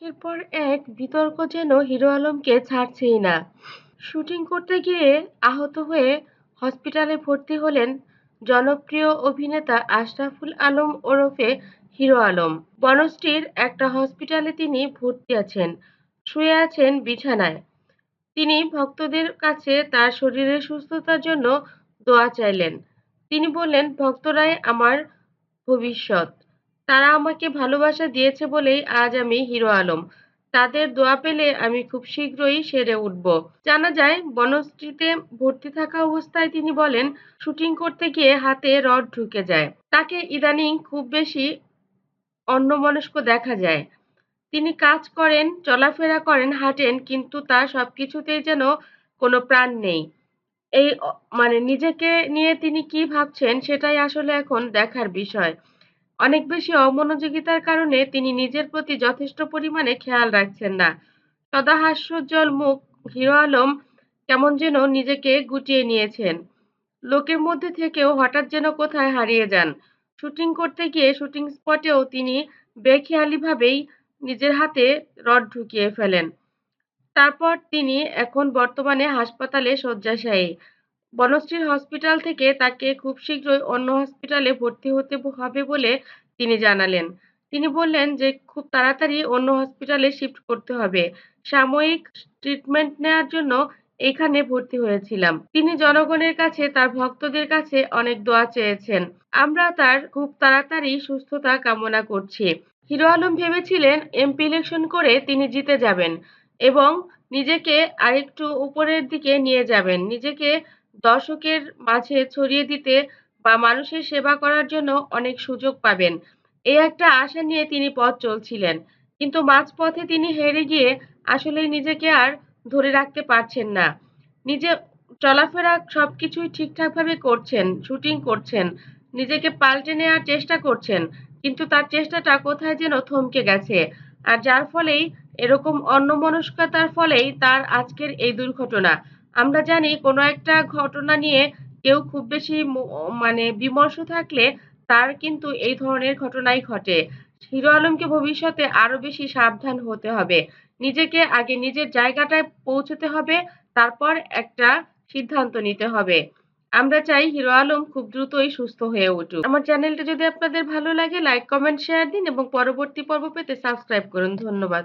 একের পর এক বিতর্ক যেন হিরো আলমকে ছাড়ছেই না। শুটিং করতে গিয়ে আহত হয়ে হসপিটালে ভর্তি হলেন জনপ্রিয় অভিনেতা আশরাফুল আলম ওরফে হিরো আলম। বনশ্রীর একটা হসপিটালে তিনি ভর্তি আছেন, শুয়ে আছেন বিছানায়। তিনি ভক্তদের কাছে তার শরীরের সুস্থতার জন্য দোয়া চাইলেন। তিনি বললেন, ভক্তরাই আমার ভবিষ্যৎ। তারা আমাকে ভালোবাসা দিয়েছে বলেই আজ আমি হিরো আলম। তাদের দোয়া পেলে আমি খুব শীঘ্রই সেরে উঠব। জানা যায়, বনশ্রীতে ভর্তি থাকা অবস্থায় তিনি বলেন, শুটিং করতে গিয়ে হাতে রড ঢুকে যায়। তাকে ইদানিং খুব বেশি অন্যমনস্ক দেখা যায়। তিনি কাজ করেন, চলাফেরা করেন, হাঁটেন, কিন্তু তার সবকিছুতেই যেন কোনো প্রাণ নেই। এই মানে নিজেকে নিয়ে তিনি কি ভাবছেন, সেটাই আসলে এখন দেখার বিষয়। অনেক বেশি অমনোযোগিতার কারণে তিনি নিজের প্রতি যথেষ্ট পরিমাণে খেয়াল রাখছেন না। সদা হাস্যোজ্জ্বল মুখ হিরো আলম কেমন যেন নিজেকে গুটিয়ে নিয়েছেন। লোকের মধ্যে থেকেও হঠাৎ যেন কোথায় হারিয়ে যান। শুটিং করতে গিয়ে শুটিং স্পটেও তিনি বেখেয়ালিভাবেই নিজের হাতে রড ঢুকিয়ে ফেলেন। তারপর তিনি এখন বর্তমানে হাসপাতালে শয্যাশায়ী। বনশ্রীর হসপিটাল থেকে তাকে খুব শীঘ্রই অন্য হসপিটালে ভর্তি হতে হবে বলে তিনি জানালেন। তিনি বললেন যে, খুব তাড়াতাড়ি অন্য হসপিটালে শিফট করতে হবে। সাময়িক ট্রিটমেন্ট নেওয়ার জন্য এখানে ভর্তি হয়েছিলাম। তিনি জনগণের কাছে, তার ভক্তদের কাছে অনেক দোয়া চেয়েছেন। আমরা তার খুব তাড়াতাড়ি সুস্থতা কামনা করছি। হিরো আলম ভেবেছিলেন এমপি ইলেকশন করে তিনি জিতে যাবেন এবং নিজেকে আরেকটু উপরের দিকে নিয়ে যাবেন। নিজেকে দর্শকের মাঝে ছড়িয়ে দিতে বা মানুষের সেবা করার জন্য অনেক সুযোগ পাবেন। এই একটা আশা নিয়ে তিনি পথ চলছিলেন। কিন্তু মাঝপথে তিনি হেরে গিয়ে আসলে নিজেকে আর ধরে রাখতে পারছেন না। নিজে চলাফেরা সবকিছুই ঠিকঠাকভাবে করছেন, শুটিং করছেন, নিজেকে পাল্টে নেওয়ার চেষ্টা করছেন, কিন্তু তার চেষ্টাটা কোথায় যেন থমকে গেছে। আর যার ফলেই এরকম অন্যমনস্কতার ফলেই তার আজকের এই দুর্ঘটনা। আমরা জানি কোনো একটা ঘটনা নিয়ে কেউ খুব বেশি মানে বিমর্ষ থাকলে তার কিন্তু এই ধরনের ঘটনাই ঘটে। হিরো আলমকে ভবিষ্যতে আরও বেশি সাবধান হতে হবে। নিজেকে আগে নিজের জায়গাটায় পৌঁছতে হবে, তারপর একটা সিদ্ধান্ত নিতে হবে। আমরা চাই হিরো আলম খুব দ্রুতই সুস্থ হয়ে উঠুক। আমার চ্যানেলটা যদি আপনাদের ভালো লাগে, লাইক, কমেন্ট, শেয়ার দিন এবং পরবর্তী পর্ব পেতে সাবস্ক্রাইব করুন। ধন্যবাদ।